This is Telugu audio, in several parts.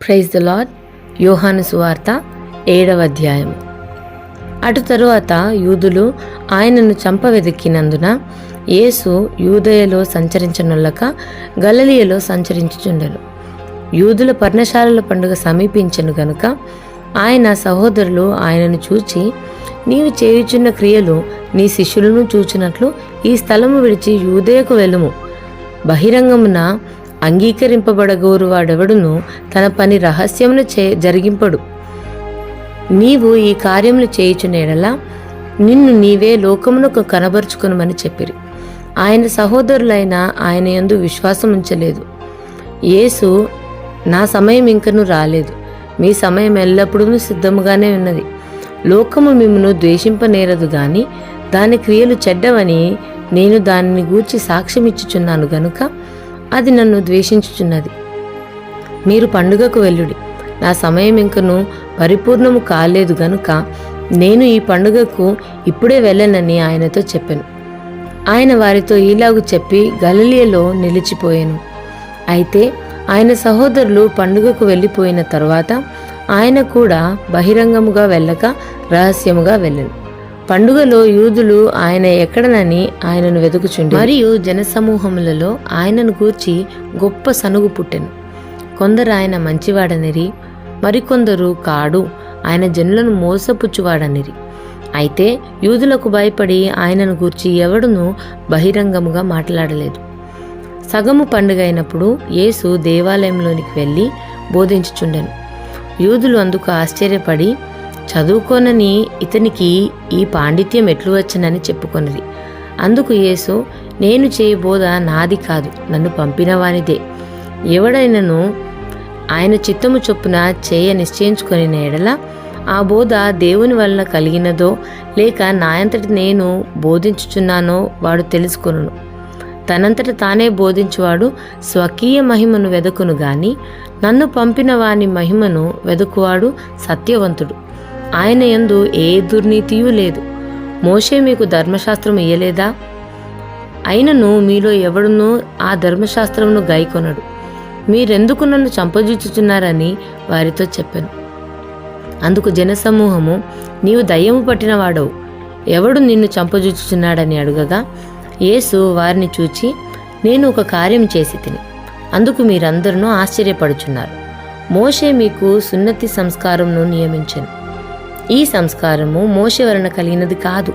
ప్రైజ్ ద లాడ్ యోహాను సువార్త ఏడవ అధ్యాయం అటు తరువాత యూదులు ఆయనను చంపవెదికినందున యేసు యూదయలో సంచరించనుల్లక గలలియలో సంచరించుచుండెను. యూదుల పర్ణశాలల పండుగ సమీపించను గనుక ఆయన సహోదరులు ఆయనను చూచి నీవు చేయుచున్న క్రియలు నీ శిష్యులను చూచినట్లు ఈ స్థలము విడిచి యూదయకు వెళ్ళుము. బహిరంగమున అంగీకరింపబడగోరు వాడెవడును తన పని రహస్యమును చే జరిగింపడు. నీవు ఈ కార్యములు చేయుచునేడలా నిన్ను నీవే లోకమునకు కనబరుచుకునమని చెప్పిరి. ఆయన సహోదరులైన ఆయన యందు విశ్వాసం ఉంచలేదు యేసు నా సమయం ఇంకను రాలేదు. మీ సమయం ఎల్లప్పుడూ సిద్ధముగానే ఉన్నది. లోకము మిమ్మను ద్వేషింపనేరదు గాని దాని క్రియలు చెడ్డవని నేను దానిని గూర్చి సాక్ష్యమిచ్చుచున్నాను గనుక అది నన్ను ద్వేషించుచున్నది. మీరు పండుగకు వెళ్ళుడి. నా సమయం ఇంకను పరిపూర్ణము కాలేదు గనుక నేను ఈ పండుగకు ఇప్పుడే వెళ్ళనని ఆయనతో చెప్పాను. ఆయన వారితో ఈలాగు చెప్పి గలలియలో నిలిచిపోయాను. అయితే ఆయన సహోదరులు పండుగకు వెళ్ళిపోయిన తర్వాత ఆయన కూడా బహిరంగముగా వెళ్ళక రహస్యముగా వెళ్ళను. పండుగలో యూదులు ఆయన ఎక్కడనని ఆయనను వెతుకుచుండి మరియు జనసమూహములలో ఆయనను గూర్చి గొప్ప సనుగు పుట్టెను. కొందరు ఆయన మంచివాడనిరి మరికొందరు కాడు ఆయన జనులను మోసపుచ్చువాడనిరి. అయితే యూదులకు భయపడి ఆయనను గూర్చి ఎవడునూ బహిరంగముగా మాట్లాడలేదు. సగము పండుగ అయినప్పుడు యేసు దేవాలయంలోనికి వెళ్ళి బోధించుచుండెను. యూదులు అందుకు ఆశ్చర్యపడి చదువుకోనని ఇతనికి ఈ పాండిత్యం ఎట్లు వచ్చనని చెప్పుకున్నది. అందుకు యేసు నేను చేయబోధ నాది కాదు నన్ను పంపినవానిదే ఎవడైనను ఆయన చిత్తము చొప్పున చేయ నిశ్చయించుకొని ఎడల ఆ బోధ దేవుని వలన కలిగినదో లేక నాయంతటి నేను బోధించుచున్నానో వాడు తెలుసుకొనును. తనంతట తానే బోధించువాడు స్వకీయ మహిమను వెదకును గాని నన్ను పంపిన వాని మహిమను వెదకువాడు సత్యవంతుడు. ఆయన ఎందు ఏ దుర్నీతియూ లేదు. మోషే మీకు ధర్మశాస్త్రం ఇయ్యలేదా? అయినను మీలో ఎవడునూ ఆ ధర్మశాస్త్రమును గైకొనడు మీరెందుకు నన్ను చంపజూచుచున్నారని వారితో చెప్పాను. అందుకు జనసమూహము నీవు దయ్యము పట్టినవాడవు ఎవడు నిన్ను చంపజూచుచున్నాడని అడుగగా యేసు వారిని చూచి నేను ఒక కార్యం చేసి తిని అందుకు మీరందరూ ఆశ్చర్యపడుచున్నారు. మోషే మీకు సున్నతి సంస్కారంను నియమించను. ఈ సంస్కారము మోషే వలన కలిగినది కాదు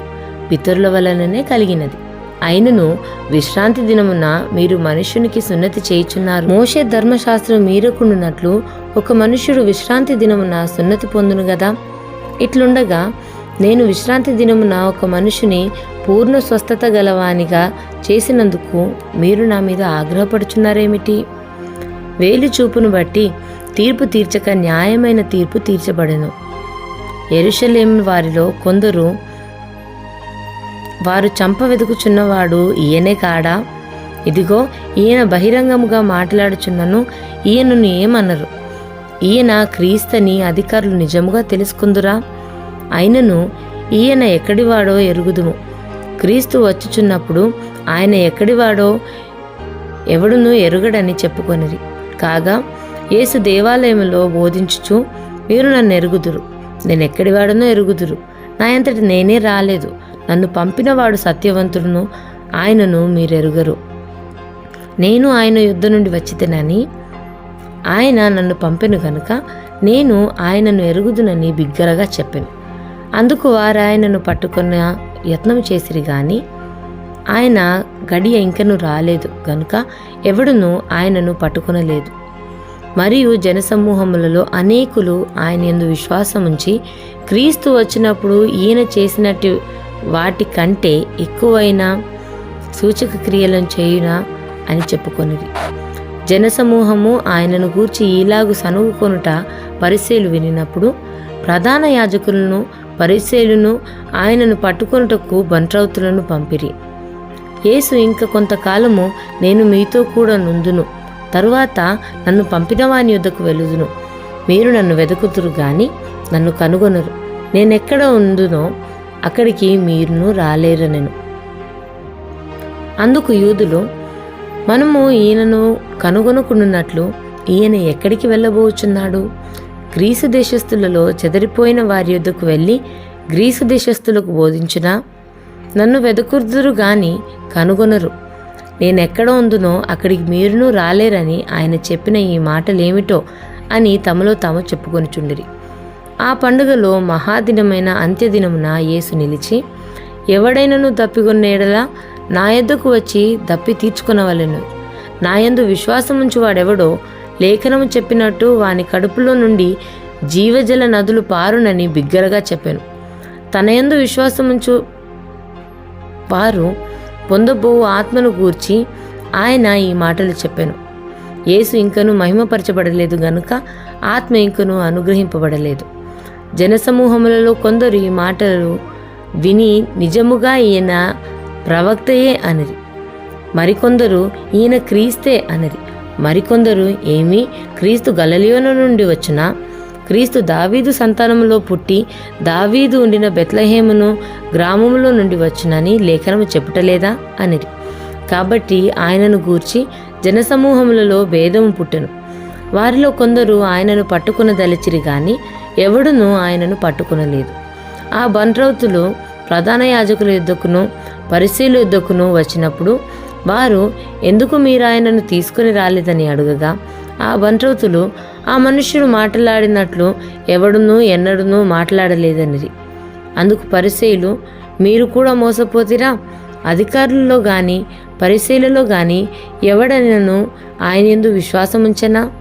పితరుల వలననే కలిగినది. అయినను విశ్రాంతి దినమున మీరు మనుష్యునికి సున్నతి చేయుచున్నారు. మోషే ధర్మశాస్త్రం మీరకుండునట్లు ఒక మనుష్యుడు విశ్రాంతి దినమున సున్నతి పొందును గదా? ఇట్లుండగా నేను విశ్రాంతి దినమున ఒక మనుషుని పూర్ణ స్వస్థత గలవానిగా చేసినందుకు మీరు నా మీద ఆగ్రహపడుచున్నారేమిటి? వేలు చూపును బట్టి తీర్పు తీర్చక న్యాయమైన తీర్పు తీర్చబడను. ఎరుషలేం వారిలో కొందరు వారు చంప వెతుకుచున్నవాడు ఈయనే కాడా? ఇదిగో ఈయన బహిరంగముగా మాట్లాడుచున్నను ఈయనను ఏమనరు ఈయన క్రీస్తని అధికారులు నిజముగా తెలుసుకుందురా? అయినను ఈయన ఎక్కడివాడో ఎరుగుదుము. క్రీస్తు వచ్చుచున్నప్పుడు ఆయన ఎక్కడివాడో ఎవడును ఎరుగడని చెప్పుకొనిరి. కాగా యేసు దేవాలయంలో బోధించుచు మీరు నన్ను ఎరుగుదురు నేను ఎక్కడివాడనో ఎరుగుదురు. నా అంతటి నేనే రాలేదు. నన్ను పంపినవాడు సత్యవంతుడును ఆయనను మీరెరుగరు. నేను ఆయన యుద్ధ నుండి వచ్చితేనని ఆయన నన్ను పంపెను గనుక నేను ఆయనను ఎరుగుదునని బిగ్గరగా చెప్పాను. అందుకు వారు ఆయనను పట్టుకున్న యత్నం చేసిరి గాని ఆయన గడియ ఇంకను రాలేదు గనుక ఎవడును ఆయనను పట్టుకునలేదు. మరియు జనసమూహములలో అనేకులు ఆయన ఎందు విశ్వాసం ఉంచి క్రీస్తు వచ్చినప్పుడు ఈయన చేసినట్టు వాటి కంటే ఎక్కువైన సూచక క్రియలను చేయునా అని చెప్పుకొనిది జనసమూహము ఆయనను గూర్చి ఈలాగు సనుగుకొనుట పరిశీలు వినినప్పుడు ప్రధాన యాజకులను పరిశీలును ఆయనను పట్టుకొనుటకు బంట్రౌతులను పంపిరి. యేసు ఇంక కొంతకాలము నేను మీతో కూడా నుందును. తరువాత నన్ను పంపిన వాని యుద్ధకు వెలుదును మీరు నన్ను వెతుకుతురు గాని నన్ను కనుగొనరు. నేనెక్కడ ఉందునో అక్కడికి మీరును రాలేరనెను. అందుకు యూదులు మనము ఈయనను కనుగొనుకున్నట్లు ఈయన ఎక్కడికి వెళ్ళబోచున్నాడు? గ్రీసు దేశస్థులలో చెదరిపోయిన వారి యొద్దకు వెళ్ళి గ్రీసు దేశస్థులకు బోధించునా నన్ను వెతుకుదురు గాని కనుగొనరు. నేనెక్కడ ఉందునో అక్కడికి మీరునూ రాలేరని ఆయన చెప్పిన ఈ మాటలేమిటో అని తమలో తాము చెప్పుకొనిచుండిరి. ఆ పండుగలో మహాదినమైన అంత్యదినమున యేసు నిలిచి ఎవడైనను తప్పికొన్నేడలా నా యొద్దకు వచ్చి దప్పి తీర్చుకొనవలెను. నాయందు విశ్వాసముంచు వాడెవడో లేఖనము చెప్పినట్టు వాని కడుపులో నుండి జీవజల నదులు పారునని బిగ్గరగా చెప్పాను. తనయందు విశ్వాసముంచు వారు పొందబోవు ఆత్మను గూర్చి ఆయన ఈ మాటలు చెప్పాను. యేసు ఇంకను మహిమపరచబడలేదు గనుక ఆత్మ ఇంకను అనుగ్రహింపబడలేదు. జనసమూహములలో కొందరు ఈ మాటలు విని నిజముగా ఈయన ప్రవక్తయే అనిరి. మరికొందరు ఈయన క్రీస్తే అనిరి. మరికొందరు ఏమి క్రీస్తు గలలియోన నుండి వచ్చిన క్రీస్తు దావీదు సంతానములో పుట్టి దావీదు ఉండిన బెత్లహేమును గ్రామములో నుండి వచ్చునని లేఖనము చెప్పుటలేదా? అనిరి. కాబట్టి ఆయనను గూర్చి జనసమూహములలో భేదము పుట్టెను. వారిలో కొందరు ఆయనను పట్టుకునదలిచిరి గాని ఎవడునూ ఆయనను పట్టుకునలేదు. ఆ బండ్రౌతులు ప్రధాన యాజకుల యుద్ధకును పరిశీల యుద్ధకును వచ్చినప్పుడు వారు ఎందుకు మీరు ఆయనను తీసుకుని రాలేదని అడుగగా? ఆ బండ్రౌతులు ఆ మనుష్యుడు మాట్లాడినట్లు ఎవడునూ ఎన్నడూనూ మాట్లాడలేదనిరి అందుకు పరిశీలు మీరు కూడా మోసపోతిరా? అధికారులలో కానీ పరిశీలలో కానీ ఎవడనను ఆయన ఎందు విశ్వాసముంచనా?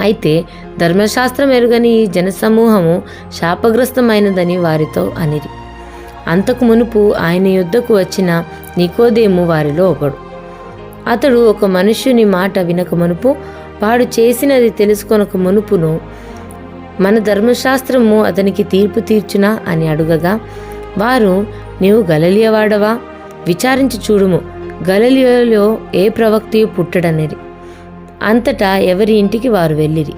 అయితే ధర్మశాస్త్రం ఎరుగని ఈ జనసమూహము శాపగ్రస్తమైనదని వారితో అనిరి. అంతకు మునుపు ఆయన యుద్ధకు వచ్చిన నికోదేము వారిలో ఒకడు. అతడు ఒక మనుష్యుని మాట వినక మునుపు వాడు చేసినది తెలుసుకొనక మునుపును మన ధర్మశాస్త్రము అతనికి తీర్పు తీర్చునా అని అడుగగా వారు నీవు గలలియవాడవా విచారించి చూడుము గలలియలో ఏ ప్రవక్తియు పుట్టడనేది అంతటా ఎవరి ఇంటికి వారు వెళ్ళిరి?